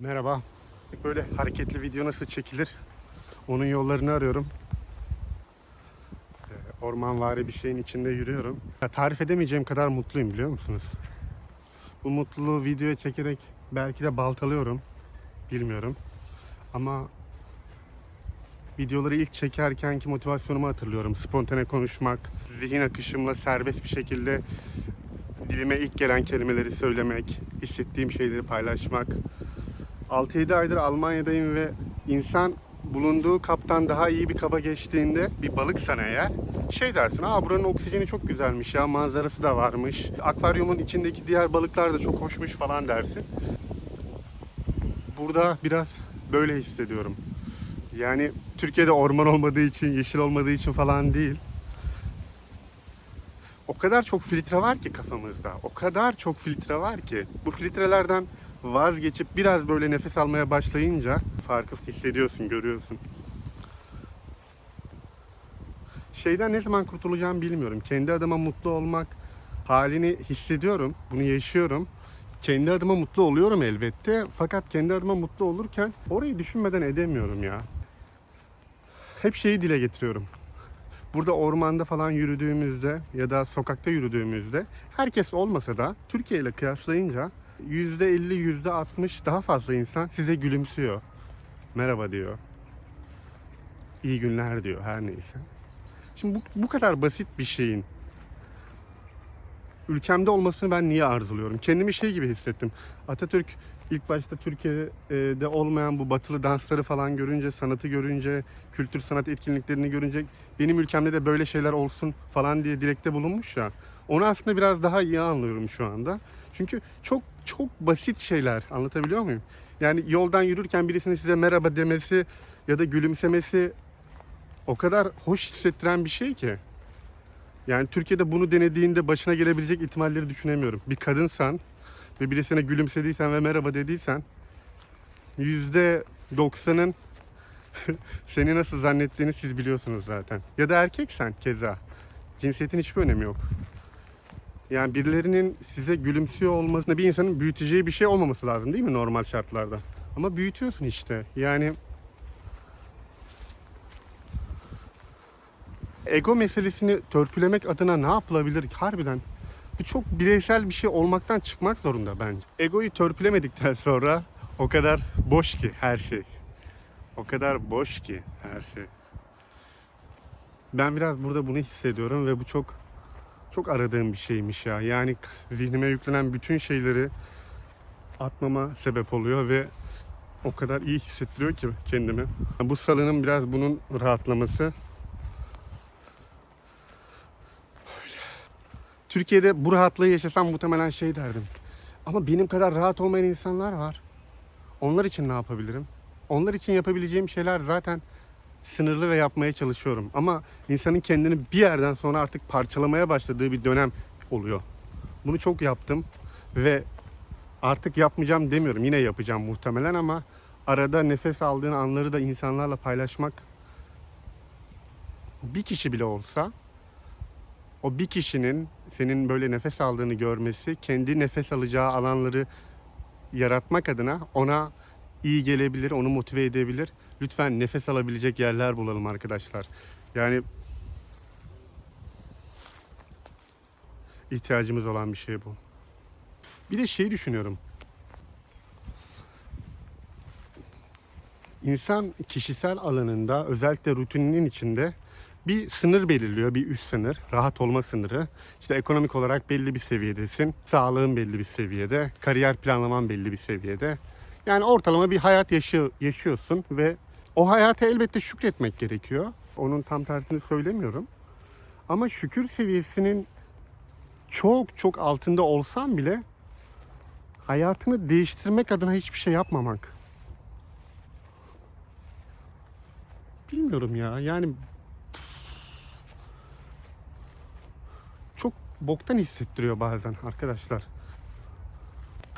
Merhaba. Böyle hareketli video nasıl çekilir? Onun yollarını arıyorum. Ee, Ormanvari bir şeyin içinde yürüyorum. Ya, tarif edemeyeceğim kadar mutluyum biliyor musunuz? Bu mutluluğu videoya çekerek belki de baltalıyorum. Bilmiyorum. Ama videoları ilk çekerkenki motivasyonumu hatırlıyorum. Spontane konuşmak, zihin akışımla serbest bir şekilde dilime ilk gelen kelimeleri söylemek, hissettiğim şeyleri paylaşmak. 6-7 aydır Almanya'dayım ve insan bulunduğu kaptan daha iyi bir kaba geçtiğinde bir balıksan eğer şey dersin aa buranın oksijeni çok güzelmiş ya manzarası da varmış akvaryumun içindeki diğer balıklar da çok hoşmuş falan dersin burada biraz böyle hissediyorum yani Türkiye'de orman olmadığı için yeşil olmadığı için falan değil o kadar çok filtre var ki kafamızda. O kadar çok filtre var ki. Bu filtrelerden vazgeçip biraz böyle nefes almaya başlayınca farkı hissediyorsun, görüyorsun. Şeyden ne zaman kurtulacağım bilmiyorum. Kendi adıma mutlu olmak halini hissediyorum. Bunu yaşıyorum. Kendi adıma mutlu oluyorum elbette. Fakat kendi adıma mutlu olurken orayı düşünmeden edemiyorum ya. Hep şeyi dile getiriyorum. Burada ormanda falan yürüdüğümüzde ya da sokakta yürüdüğümüzde herkes olmasa da Türkiye ile kıyaslayınca %50, %60 daha fazla insan size gülümsüyor. Merhaba diyor. İyi günler diyor her neyse. Şimdi bu, bu kadar basit bir şeyin ülkemde olmasını ben niye arzuluyorum? Kendimi şey gibi hissettim. Atatürk ilk başta Türkiye'de olmayan bu batılı dansları falan görünce, sanatı görünce, kültür sanat etkinliklerini görünce benim ülkemde de böyle şeyler olsun falan diye dilekte bulunmuş ya. Onu aslında biraz daha iyi anlıyorum şu anda. Çünkü çok çok basit şeyler anlatabiliyor muyum? Yani yoldan yürürken birisinin size merhaba demesi ya da gülümsemesi o kadar hoş hissettiren bir şey ki. Yani Türkiye'de bunu denediğinde başına gelebilecek ihtimalleri düşünemiyorum. Bir kadınsan ve birisine gülümsediysen ve merhaba dediysen yüzde doksanın seni nasıl zannettiğini siz biliyorsunuz zaten. Ya da erkeksen keza. Cinsiyetin hiçbir önemi yok. Yani birilerinin size gülümsüyor olmasına bir insanın büyüteceği bir şey olmaması lazım değil mi normal şartlarda? Ama büyütüyorsun işte. Yani ego meselesini törpülemek adına ne yapılabilir harbiden? Bu çok bireysel bir şey olmaktan çıkmak zorunda bence. Egoyu törpülemedikten sonra o kadar boş ki her şey. O kadar boş ki her şey. Ben biraz burada bunu hissediyorum ve bu çok çok aradığım bir şeymiş ya. Yani zihnime yüklenen bütün şeyleri atmama sebep oluyor ve o kadar iyi hissettiriyor ki kendimi. Bu salının biraz bunun rahatlaması. Türkiye'de bu rahatlığı yaşasam muhtemelen şey derdim. Ama benim kadar rahat olmayan insanlar var. Onlar için ne yapabilirim? Onlar için yapabileceğim şeyler zaten sınırlı ve yapmaya çalışıyorum. Ama insanın kendini bir yerden sonra artık parçalamaya başladığı bir dönem oluyor. Bunu çok yaptım ve artık yapmayacağım demiyorum. Yine yapacağım muhtemelen ama arada nefes aldığın anları da insanlarla paylaşmak bir kişi bile olsa o bir kişinin senin böyle nefes aldığını görmesi, kendi nefes alacağı alanları yaratmak adına ona iyi gelebilir, onu motive edebilir. Lütfen nefes alabilecek yerler bulalım arkadaşlar. Yani ihtiyacımız olan bir şey bu. Bir de şey düşünüyorum. İnsan kişisel alanında özellikle rutininin içinde bir sınır belirliyor, bir üst sınır, rahat olma sınırı. İşte ekonomik olarak belli bir seviyedesin, sağlığın belli bir seviyede, kariyer planlaman belli bir seviyede. Yani ortalama bir hayat yaşıyor, yaşıyorsun ve o hayata elbette şükretmek gerekiyor. Onun tam tersini söylemiyorum. Ama şükür seviyesinin çok çok altında olsan bile hayatını değiştirmek adına hiçbir şey yapmamak. Bilmiyorum ya. Yani çok boktan hissettiriyor bazen arkadaşlar.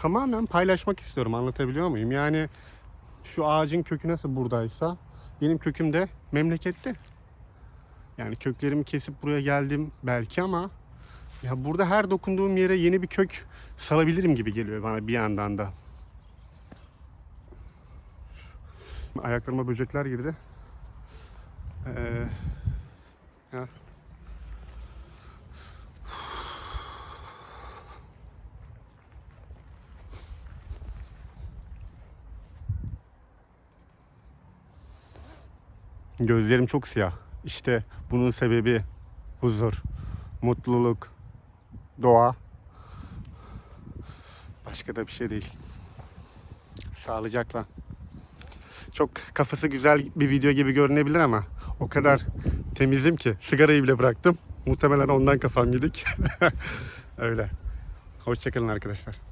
Tamamen paylaşmak istiyorum anlatabiliyor muyum? Yani şu ağacın kökü nasıl buradaysa benim köküm de memlekette. Yani köklerimi kesip buraya geldim belki ama ya burada her dokunduğum yere yeni bir kök salabilirim gibi geliyor bana bir yandan da. Ayaklarıma böcekler girdi. Ee, ya. Gözlerim çok siyah. İşte bunun sebebi huzur, mutluluk, doğa. Başka da bir şey değil. Sağlıcakla. Çok kafası güzel bir video gibi görünebilir ama o kadar temizim ki sigarayı bile bıraktım. Muhtemelen ondan kafam gidik. Öyle. Hoşçakalın arkadaşlar.